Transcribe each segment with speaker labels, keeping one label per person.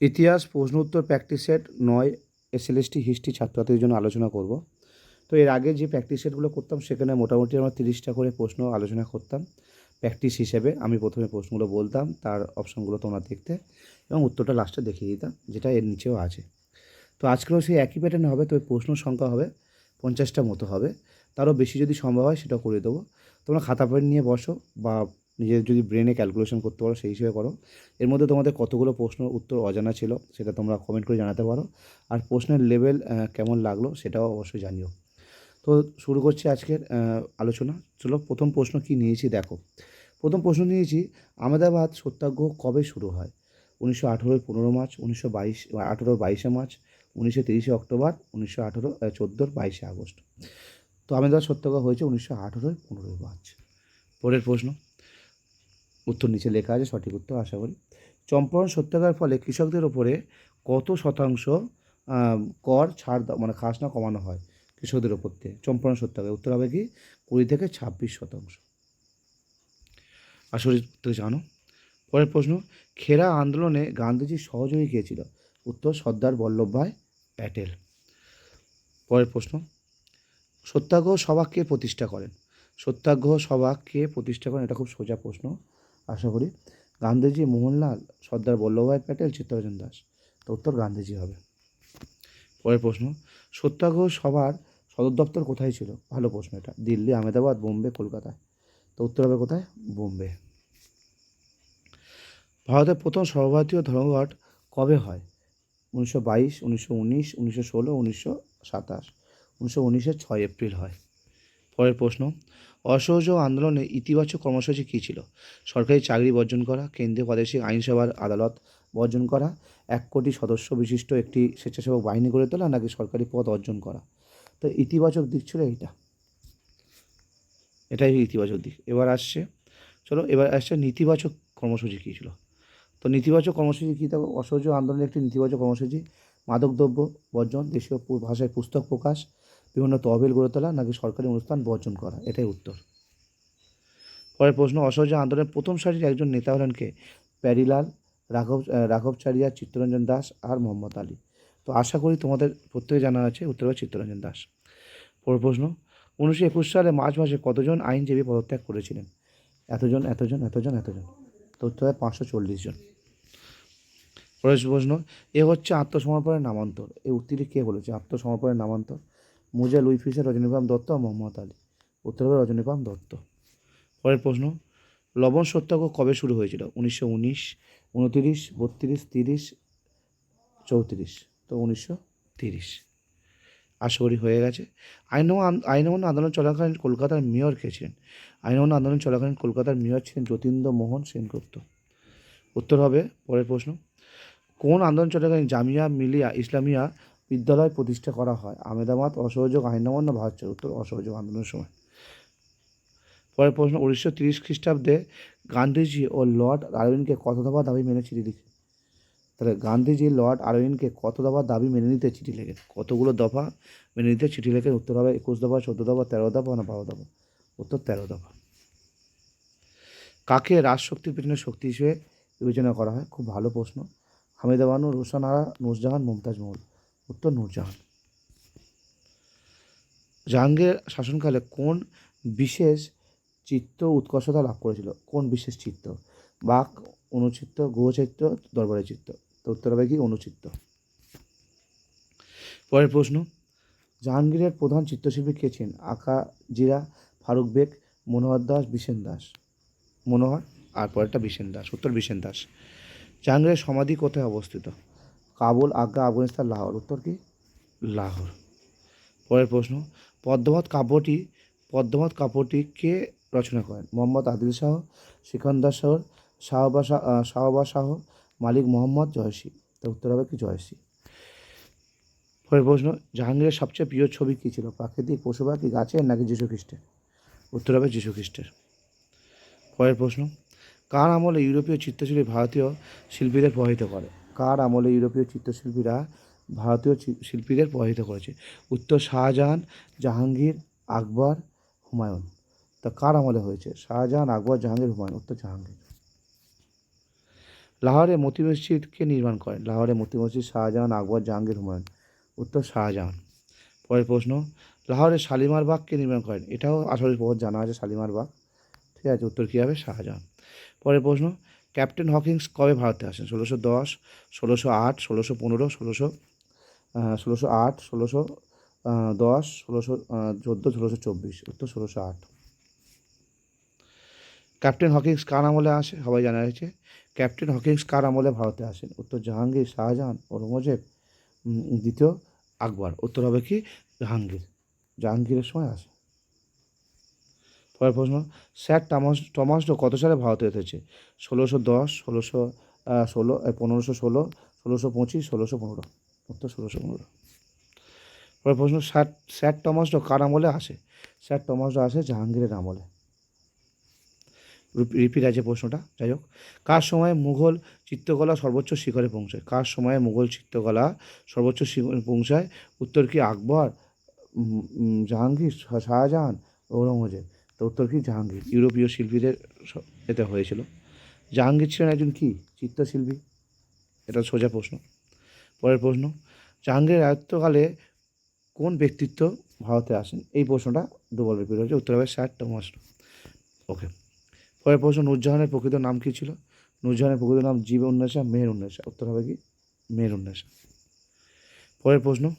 Speaker 1: ইতিহাস প্রশ্ন উত্তর প্র্যাকটিস সেট নয় এসএলএসটি হিস্ট্রি ছাত্রছাত্রীদের জন্য আলোচনা করব। তো এর আগে যে প্র্যাকটিস সেটগুলো করতাম, সেখানে মোটামুটি আমরা তিরিশটা করে প্রশ্ন আলোচনা করতাম। প্র্যাকটিস হিসেবে আমি প্রথমে প্রশ্নগুলো বলতাম, তার অপশনগুলো তোমরা দেখতে এবং উত্তরটা লাস্টে দেখিয়ে দিতাম, যেটা এর নিচেও আছে। তো আজকেও সেই একই প্যাটার্নে হবে তবে প্রশ্ন সংখ্যা হবে পঞ্চাশটা মতো হবে। তারও বেশি যদি সম্ভব হয়, সেটা করে দেবো। তোমরা খাতা পেন নিয়ে বসো বা নিজের যদি ব্রেনে ক্যালকুলেশন করতে পারো, সেই হিসেবে করো। এর মধ্যে তোমাদের কতগুলো প্রশ্ন উত্তর অজানা ছিল, সেটা তোমরা কমেন্ট করে জানাতে পারো। আর প্রশ্নের লেভেল কেমন লাগল সেটাও অবশ্যই জানিও। তো শুরু করছি আজকের আলোচনা। চলো, প্রথম প্রশ্ন কি নিয়েছি দেখো। প্রথম প্রশ্ন নিয়েছি, আহমেদাবাদ সত্যাগ্রহ কবে শুরু হয়? উনিশশো আঠেরোর পনেরো মার্চ, উনিশশো বাইশ আঠেরোর বাইশে মার্চ, উনিশশো তিরিশে অক্টোবর, উনিশশো আঠেরো চোদ্দোর বাইশে আগস্ট। তো আহমেদাবাদ সত্যাগ্রহ হয়েছে উনিশশো আঠেরোর পনেরোই মার্চ। পরের প্রশ্ন। উত্তর নিচে লেখা আছে, সঠিক উত্তর আশা করি। চম্পারণ সত্যাগ্রহের ফলে কৃষকদের ওপরে কত শতাংশ কর ছাড় মানে খাজনা কমানো হয় কৃষকদের ওপর থেকে চম্পারণ সত্যাগ্রহ উত্তর হবে কি? কুড়ি থেকে ছাব্বিশ শতাংশ। করি উত্তর জানো। পরের প্রশ্ন, খেরা আন্দোলনে গান্ধীজির সহযোগী কে ছিল? উত্তর, সর্দার বল্লভভাই প্যাটেল। পরের প্রশ্ন, সত্যাগ্রহ সভা কে প্রতিষ্ঠা করেন? সত্যাগ্রহ সভা কে প্রতিষ্ঠা করেন? এটা খুব সোজা প্রশ্ন। আশা করি। গান্ধীজি, মোহনলাল, সর্দার বল্লভভাই প্যাটেল, চিত্তরঞ্জন দাস। তো উত্তর গান্ধীজি হবে। পরের প্রশ্ন, সত্যাগ্রহ সভার সদর দপ্তর কোথায় ছিল? ভালো প্রশ্ন এটা। দিল্লি, আহমেদাবাদ, বোম্বে, কলকাতায়। তো উত্তর হবে কোথায়? বোম্বে। ভারতের প্রথম সর্বভারতীয় ধর্মঘট কবে হয়? উনিশশো বাইশ, উনিশশো উনিশ, উনিশশো ষোলো, উনিশশো সাতাশ। উনিশশো উনিশের ছয় এপ্রিল হয়। পরের প্রশ্ন, অসহযোগ আন্দোলনে ইতিবাচক কর্মসূচি কী ছিল? সরকারি চাকরি বর্জন করা, কেন্দ্রীয় প্রাদেশিক আইনসভার আদালত বর্জন করা, এক কোটি সদস্য বিশিষ্ট একটি স্বেচ্ছাসেবক বাহিনী গড়ে তোলা নাকি সরকারি পদ অর্জন করা? তো ইতিবাচক দিক ছিল এইটা। এটাই ইতিবাচক দিক। এবার আসছে, চলো এবার আসছে নেতিবাচক কর্মসূচি কী ছিল? তো নেতিবাচক কর্মসূচি কী? থাকবে অসহযোগ আন্দোলনের একটি নেতিবাচক কর্মসূচি, মাদকদ্রব্য বর্জন, দেশীয় ভাষায় পুস্তক প্রকাশ বিভিন্ন তহবিল গড়ে তোলা নাকি সরকারি অনুষ্ঠান বর্জন করা? এটাই উত্তর। পরের প্রশ্ন, অসহযোগ আন্দোলনের প্রথম সারির একজন নেতা হলেন কে? প্যারিলাল, রাঘব রাঘবচারিয়া চিত্তরঞ্জন দাস আর মোহাম্মদ আলী। তো আশা করি তোমাদের প্রত্যেকে জানা আছে, উত্তর হবে চিত্তরঞ্জন দাস। পরের প্রশ্ন, উনিশশো একুশ সালে মার্চ মাসে কতজন আইনজীবী পদত্যাগ করেছিলেন? এতজন এতজন এতজন এতজন। তো উত্তর হবে পাঁচশো চল্লিশ জন। পরের প্রশ্ন, এ হচ্ছে আত্মসমর্পণের নামান্তর। এই উক্তিটি কে বলেছে? আত্মসমর্পণের নামান্তর? মুজা লুই ফিসার রজনীকাম দত্ত আর মোহাম্মদ আলী। উত্তর হবে রজনীপাম দত্ত। পরের প্রশ্ন, লবণ সত্যাগ্রহ কবে শুরু হয়েছিল? উনিশশো উনিশ, উনতিরিশ, বত্রিশ, তিরিশ, চৌত্রিশ। তো উনিশশো তিরিশ। আশা করি হয়ে গেছে। আইন আইন অমান্য আন্দোলন চলাকালীন কলকাতার মেয়র কে ছিলেন? আইন আন্দোলন চলাকালীন কলকাতার মেয়র ছিলেন যতীন্দ্র মোহন সেনগুপ্ত। উত্তর হবে, পরের প্রশ্ন, কোন আন্দোলন চলাকালীন জামিয়া মিলিয়া ইসলামিয়া বিদ্যালয় প্রতিষ্ঠা করা হয়। আমেদাবাদ অসহযোগ আইন অমান্য ভারত। উত্তর অসহযোগ আন্দোলনের সময়। পরের প্রশ্ন, উনিশশো তিরিশ খ্রিস্টাব্দে গান্ধীজি ও লর্ড আরউইনকে কত দফা দাবি মেনে চিঠি লিখে? তাহলে গান্ধীজি, লর্ড আরউইনকে কত দফা দাবি মেনে নিতে চিঠি লেখেন? কতগুলো দফা মেনে নিতে চিঠি লেখেন? উত্তর হবে একুশ দফা, চোদ্দ দফা, তেরো দফা না বারো দফা? উত্তর তেরো দফা। কাকে রাজশক্তির পেছনে শক্তি হিসেবে বিবেচনা করা হয়? খুব ভালো প্রশ্ন। হামিদা বানু রোশন আরা নুরজাহান মুমতাজ মহল। উত্তর নূরজাহান। জাহাঙ্গীর শাসনকালে কোন বিশেষ চিত্ত উৎকর্ষতা লাভ করেছিল? কোন বিশেষ চিত্ত? বাক, অনুচিত্ত, গুহচিত্ত দরবারের চিত্ত। তো উত্তর হবে কি? অনুচিত্ত। পরের প্রশ্ন। জাহাঙ্গীরের প্রধান চিত্রশিল্পী কে ছিলেন? আকা জিরা ফারুক বেগ, মনোহর দাস, বিশেন দাস। মনোহর আর পরেরটা বিশেন দাস। উত্তর বিশেন দাস। জাহাঙ্গীরের সমাধি কোথায় অবস্থিত? কাবুল, আগ্রা, আফগানিস্তান, লাহোর। উত্তর কি? লাহোর। পরের প্রশ্ন, পদ্মবত কাব্যটি পদ্মবত কাব্যটি কে রচনা করেন? মোহাম্মদ আদিল শাহ, সিকান্দার শাহ, শাহবা শাহ শাহবা শাহ, মালিক মোহাম্মদ জয়সী। তার উত্তর হবে কি? জয়সী। পরের প্রশ্ন, জাহাঙ্গীরের সবচেয়ে প্রিয় ছবি কী ছিল? প্রাকৃতিক পশু পাখি, গাছের নাকি যীশু খ্রিস্টের? উত্তর হবে যীশু খ্রিস্টের। পরের প্রশ্ন, কার আমলে ইউরোপীয় চিত্রশিল্পী ভারতীয় শিল্পীদের প্রভাবিত করে? কার আমলে ইউরোপীয় চিত্রশিল্পীরা ভারতীয় শিল্পীদের প্রভাবিত করেছে? উত্তর শাহজাহান, জাহাঙ্গীর, আকবর, হুমায়ুন। তা কার আমলে হয়েছে? শাহজাহান, আকবর, জাহাঙ্গীর, হুমায়ুন। উত্তর জাহাঙ্গীর। লাহোরে মতি মসজিদ কে নির্মাণ করেন। লাহোরে মতি মসজিদ, শাহজাহান, আকবর, জাহাঙ্গীর, হুমায়ুন। উত্তর শাহজাহান। পরের প্রশ্ন, লাহোরে শালিমার বাগ কে নির্মাণ করেন। এটাও আসলে বহুত জানা আছে শালিমার বাগ। ঠিক আছে, উত্তর কী হবে? শাহজাহান। পরের প্রশ্ন ক্যাপ্টেন হকিংস কবে ভারতে আসেন? ষোলোশো দশ, ষোলোশো আট, ষোলোশো পনেরো, ষোলোশো ষোলোশো আট, ষোলোশো দশ, ষোলোশো চোদ্দ, ষোলোশো চব্বিশ, উত্তর ষোলোশো আট। ক্যাপ্টেন হকিংস কার আমলে আসে? সবাই জানা হয়েছে। ক্যাপ্টেন হকিংস কার আমলে ভারতে আসেন? উত্তর জাহাঙ্গীর, শাহজাহান, ঔরঙ্গজেব দ্বিতীয় আকবর। উত্তর হবে কি? জাহাঙ্গীর। জাহাঙ্গীরের সময় আসে। পরের প্রশ্ন, স্যার টমাস টমাস ডো কত সালে ভারতে এসেছে? ষোলোশো দশ, ষোলোশো ষোলো পনেরোশো ষোলো, ষোলোশো পঁচিশ, ষোলোশো পনেরো। উত্তর ষোলোশো পনেরো। পরের প্রশ্ন, স্যার স্যার টমাস ডো কার আমলে আসে? স্যার টমাস ডো আসে জাহাঙ্গীরের আমলে। রিপিট আছে প্রশ্নটা, যাই হোক। কার সময় মুঘল চিত্রকলা সর্বোচ্চ শিখরে পৌঁছায়? কার সময়ে মুঘল চিত্রকলা সর্বোচ্চ শিখরে পৌঁছায়? উত্তর কি আকবর জাহাঙ্গীর, শাহজাহান, ঔরঙ্গজেব? তো উত্তর কি? জাহাঙ্গীর। ইউরোপীয় শিল্পীদের এতে হয়েছিল। জাহাঙ্গীর ছিলেন একজন কি? চিত্রশিল্পী এটা সোজা প্রশ্ন। পরের প্রশ্ন, জাহাঙ্গীরের রাজত্বকালে কোন ব্যক্তিত্ব ভারতে আসেন? এই প্রশ্নটা দুবার রিপিট হয়েছে। উত্তর হবে স্যার টমাস। ওকে। পরের প্রশ্ন, নূরজাহানের প্রকৃত নাম কী ছিল? নূরজাহানের প্রকৃত নাম জীব উন্নেশা মেহের উন্নেশা উত্তর হবে কি? মেহের উন্নেশা পরের প্রশ্ন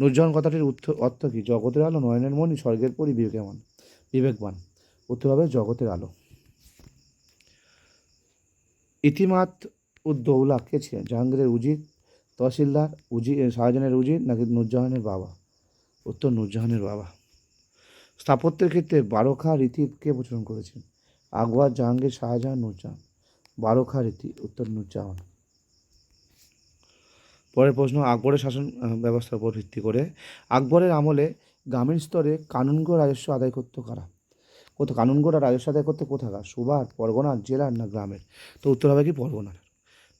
Speaker 1: নূরজাহান কথাটির অর্থ কি? জগতের আলো, নয়নের মণি, স্বর্গের পরি বিবেকবান বিবেকবান। উত্তর হবে জগতের আলো। ইতিমাত উদ্দৌলা কে ছিলেন? জাহাঙ্গীরের উজির তহসিলদার উজি শাহজাহানের উজির নাকি নূরজাহানের বাবা? উত্তর নুরজাহানের বাবা। স্থাপত্যের ক্ষেত্রে বারোখা রীতি কে প্রচলন করেছেন? আকবর জাহাঙ্গীর, শাহজাহান, নুরজাহান। বারোখা রীতি, উত্তর নূরজাহান। পরের প্রশ্ন, আকবরের শাসন ব্যবস্থার উপর ভিত্তি করে। আকবরের আমলে গ্রামীণ স্তরে কানুনগো রাজস্ব আদায় করতো কারা? কত কানুনগোরা রাজস্ব আদায় করতে কোথাকার? সুবার পরগনার জেলার না গ্রামের? তো উত্তর হবে কি পরগনার।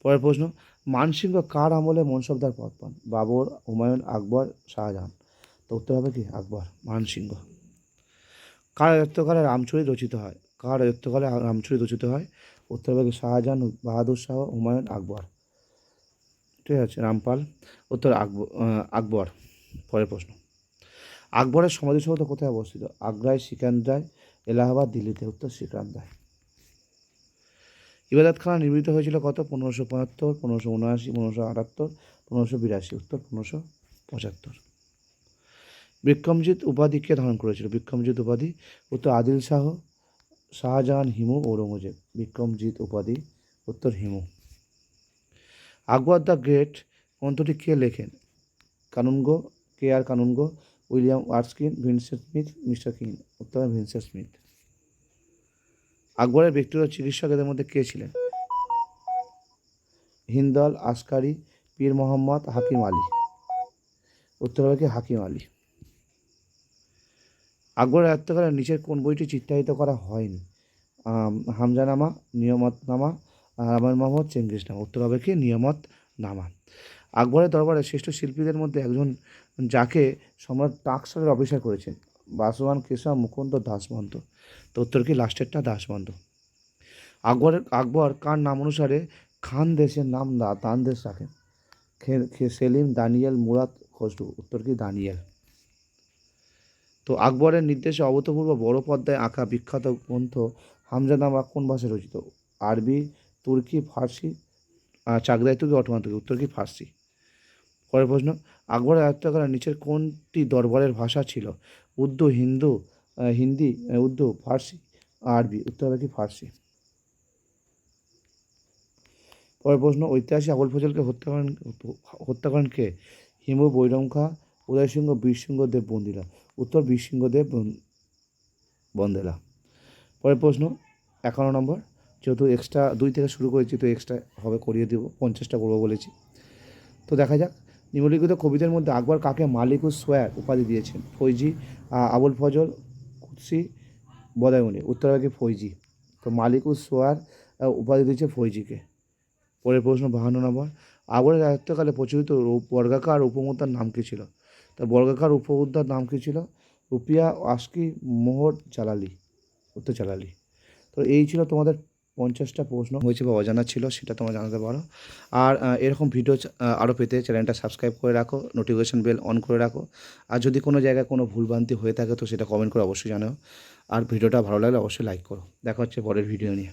Speaker 1: পরের প্রশ্ন, মানসিংহ কার আমলে মনসবদার পদ পান? বাবর, হুমায়ুন, আকবর, শাহজাহান। তো উত্তর হবে কি? আকবর, মানসিংহ। কার রাজত্বকালে রামচরিত রচিত হয়? কার রাজত্বকালে রামচরিত রচিত হয়? উত্তর হবে কি? শাহজাহান, বাহাদুর শাহ, হুমায়ুন, আকবর। ঠিক আছে, রামপাল, উত্তর আকবর আকবর, পরের প্রশ্ন। আকবরের সমাধিসৌধ কোথায় অবস্থিত? আগ্রায়, সিকান্দ্রায়, এলাহাবাদ, দিল্লিতে, উত্তর সিকান্দ্রায়। ইবাদত খানা নির্মিত হয়েছিল কত? পনেরোশো পঁচাত্তর পনেরোশো উনআশি, পনেরোশো আটাত্তর, পনেরোশো বিরাশি, উত্তর পনেরোশো পঁচাত্তর। বিক্রমজিৎ উপাধি কে ধারণ করেছিল? বিক্রমজিৎ উপাধি উত্তর আদিল শাহ, শাহজাহান হিমু, ঔরঙ্গজেব। বিক্রমজিৎ উপাধি উত্তর হিমু। আকবর দ্য গ্রেট গ্রন্থটি কে লেখেন? কানুনগো, কে আর Kanungo, William Erskine Vincent Smith, mister Keene উত্তর ভিনসেন্ট স্মিথ। আকবরের ব্যক্তিগত চিকিৎসকের মধ্যে কে ছিলেন? হিন্দল আসকারি, পীর মোহাম্মদ হাকিম আলী। উত্তর হবে হাকিম আলী। আকবরের আত্মকালে নিচের কোন বইটি চিত্রায়িত করা হয়নি? হামজানামা, নিয়মতনামা রামায়ণ মোহাম্মদ চেঙ্গিসনামা উত্তর হবে কি নিয়মত নামা আকবরের দরবারে শ্রেষ্ঠ শিল্পীদের মধ্যে একজন যাকে সম্রাট টাকসালের অফিসার করেছেন বাসওয়ান কেশব মুকুন্দ দাসমন্ত তো উত্তর কি লাস্টেরটা? দাসমন্ত আকবরের, আকবর কার নাম অনুসারে খান দেশের নাম দান দেশ রাখেন। সেলিম, দানিয়েল, মুরাদ, খসরু। উত্তর কি? দানিয়েল। তো আকবরের নির্দেশে অভূতপূর্ব বড় পর্দায় আঁকা বিখ্যাত গ্রন্থ হামজানামা কোন ভাষায় রচিত? আরবি তুর্কি ফার্সি আহ, চাকদাই তুর্কি অটোমান তুর্কি উত্তর কি ফার্সি? পরের প্রশ্ন আকবরের আয়ত্তকালের নিচের কোনটি দরবারের ভাষা ছিল? উর্দু হিন্দু হিন্দি উর্দু ফার্সি আরবি উত্তর হবে কি ফার্সি? পরের প্রশ্ন ঐতিহাসিক আবুল ফজলকে হত্যা করেন হত্যা করেন কে? হিমু বৈরম উদয় সিংহ বীরসিংহ দেব বন্দিলা উত্তর বীরসিংহ দেব বন্দেলা। পরের প্রশ্ন একান্ন নম্বর যেহেতু এক্সট্রা দুই থেকে শুরু করেছি, তো এক্সট্রা হবে করিয়ে দেবো, পঞ্চাশটা করব বলেছি। তো দেখা যাক, নিম্নলিখিত কবিদের মধ্যে আকবর কাকে মালিকুস সোয়ার উপাধি দিয়েছেন? ফৈজি আবুল ফজল, কুৎসি, বদায়ুনি। উত্তর হবে ফৈজি। তো মালিকুস সোয়ার উপাধি দিয়েছে ফৈজিকে। পরের প্রশ্ন, বাহান্ন নম্বর। আকবরের রাজত্বকালে প্রচলিত বর্গাকার উপমুদ্রার নাম কী ছিল? তা বর্গাকার উপমুদ্রার নাম কী ছিল? রুপিয়া আস্কি মোহর, জালালি। উত্তর জালালি। তো এই ছিল তোমাদের পঞ্চাশটা প্রশ্ন হয়েছে বা অজানা ছিল, সেটা তোমরা জানাতে পারো। আর এরকম ভিডিও আরও পেতে চ্যানেলটা সাবস্ক্রাইব করে রাখো নোটিফিকেশন বেল অন করে রাখো। আর যদি কোনো জায়গায় কোনো ভুলভ্রান্তি হয়ে থাকে, তো সেটা কমেন্ট করে অবশ্যই জানাও। আর ভিডিওটা ভালো লাগলে অবশ্যই লাইক করো। দেখা হচ্ছে পরের ভিডিও নিয়ে।